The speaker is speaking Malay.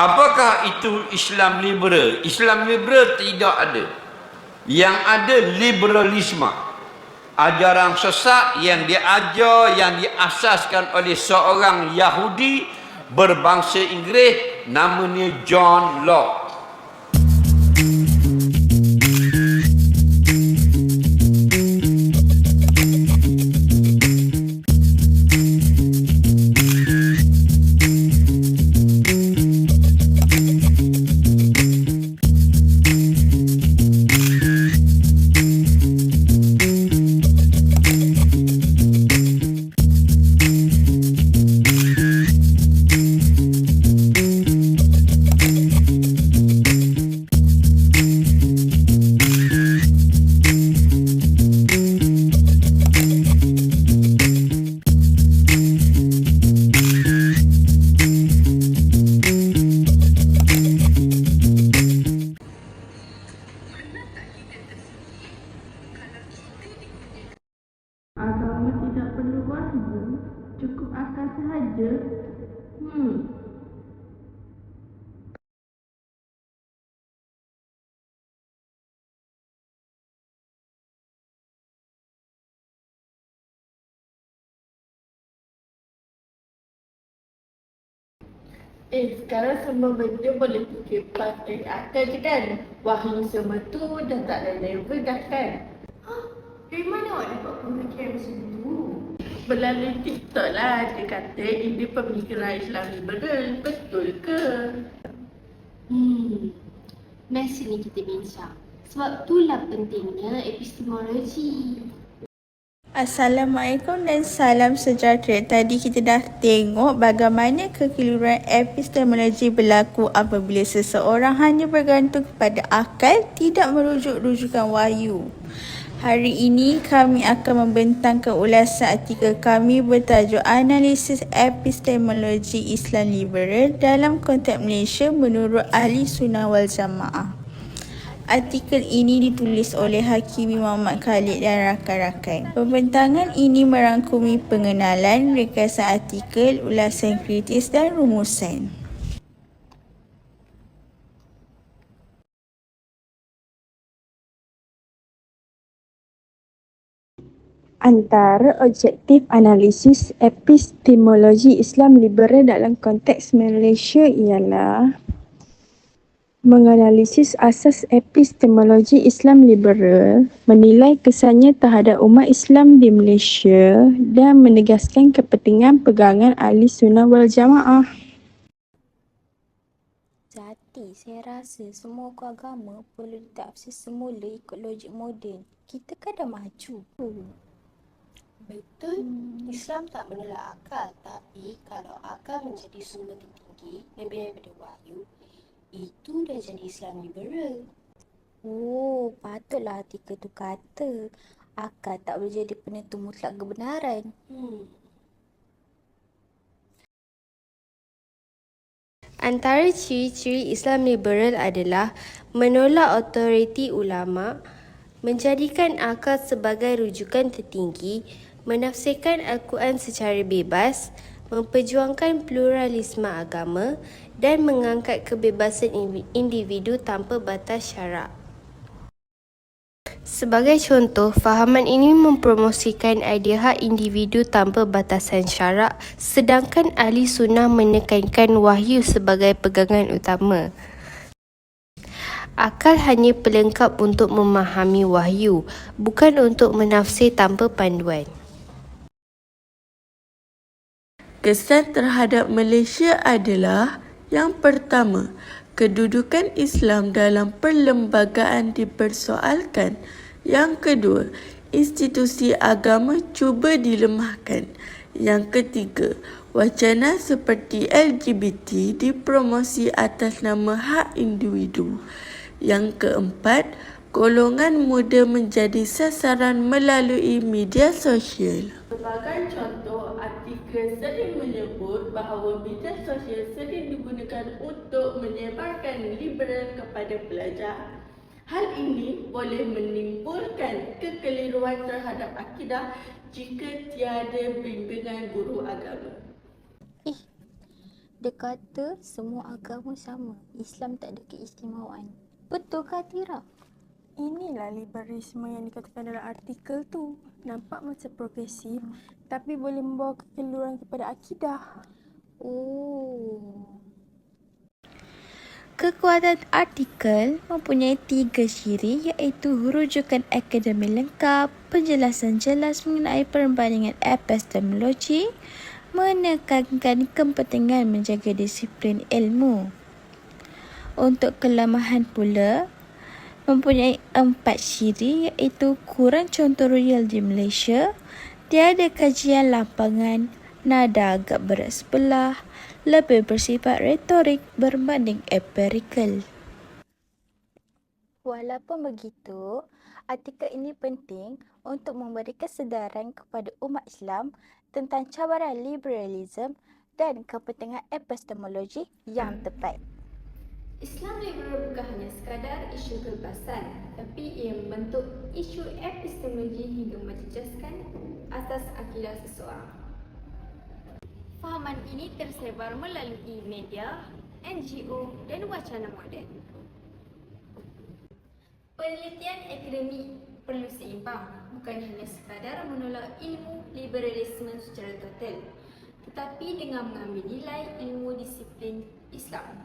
Apakah itu Islam liberal? Islam liberal tidak ada. Yang ada liberalisme. Ajaran sesat yang diajar, yang diasaskan oleh seorang Yahudi berbangsa Inggeris namanya John Locke. Wahyu, cukup akal sahaja. Hmm. Eh, sekarang semua benda boleh fikir pakai akal je kan? Wahyu semua tu dah tak ada level dah kan? Dari mana awak dapat pemikiran macam tu? Melalui TikTok lah dia kata ini pemikiran Islam liberal. Betul ke? Hmm. Mari sini kita bincang. Sebab itulah pentingnya epistemologi. Assalamualaikum dan salam sejahtera. Tadi kita dah tengok bagaimana kekeliruan epistemologi berlaku apabila seseorang hanya bergantung kepada akal tidak merujuk rujukan wahyu. Hari ini kami akan membentangkan ulasan artikel kami bertajuk Analisis Epistemologi Islam Liberal dalam konteks Malaysia menurut Ahli Sunnah wal Jamaah. Artikel ini ditulis oleh Hakimi Muhammad Khalid dan rakan-rakan. Pembentangan ini merangkumi pengenalan, ringkasan artikel, ulasan kritis dan rumusan. Antara objektif analisis epistemologi Islam liberal dalam konteks Malaysia ialah menganalisis asas epistemologi Islam liberal, menilai kesannya terhadap umat Islam di Malaysia dan menegaskan kepentingan pegangan ahli sunnah wal jamaah. Zati, saya rasa semua hukum agama perlu ditafsir semula ikut logik moden. Kita kan dah maju. Betul. Islam tak menolak akal. Tapi kalau akal menjadi sumber tertinggi lebih daripada wahyu, itu dah jadi Islam liberal. Oh, patutlah artikel tu kata. Akal tak boleh jadi penentu mutlak kebenaran. Hmm. Antara ciri-ciri Islam liberal adalah menolak otoriti ulama, menjadikan akal sebagai rujukan tertinggi, menafsirkan Al-Quran secara bebas, memperjuangkan pluralisme agama dan mengangkat kebebasan individu tanpa batas syarak. Sebagai contoh, fahaman ini mempromosikan idea hak individu tanpa batasan syarak sedangkan ahli sunnah menekankan wahyu sebagai pegangan utama. Akal hanya pelengkap untuk memahami wahyu, bukan untuk menafsir tanpa panduan. Kesan terhadap Malaysia adalah yang pertama, kedudukan Islam dalam perlembagaan dipersoalkan. Yang kedua, institusi agama cuba dilemahkan. Yang ketiga, wacana seperti LGBT dipromosi atas nama hak individu. Yang keempat, golongan muda menjadi sasaran melalui media sosial. Sebagai contoh, artikel sering bahawa media sosial sering digunakan untuk menyebarkan liberal kepada pelajar. Hal ini boleh menimbulkan kekeliruan terhadap akidah jika tiada bimbingan guru agama. Dia kata semua agama sama. Islam tak ada keistimewaan. Betulkah Tira? Inilah liberalisme yang dikatakan dalam artikel tu. Nampak macam progresif tapi boleh membawa kekeliruan kepada akidah. Oh. Kekuatan artikel mempunyai tiga ciri iaitu rujukan akademik lengkap, penjelasan jelas mengenai perbandingan epistemologi, menekankan kepentingan menjaga disiplin ilmu. Untuk kelemahan pula, mempunyai empat ciri iaitu kurang contoh real di Malaysia, tiada kajian lapangan, nada agak berat sebelah, lebih bersifat retorik berbanding empirikal. Walaupun begitu, artikel ini penting untuk memberi kesedaran kepada umat Islam tentang cabaran liberalisme dan kepentingan epistemologi yang tepat. Islam liberal bukan hanya sekadar isu kebebasan, tapi ia membentuk isu epistemologi hingga menjejaskan asas akidah seseorang. Fahaman ini tersebar melalui media, NGO dan wacana moden. Penelitian akademik perlu seimbang, bukan hanya sekadar menolak ilmu liberalisme secara total, tetapi dengan mengambil nilai ilmu disiplin Islam.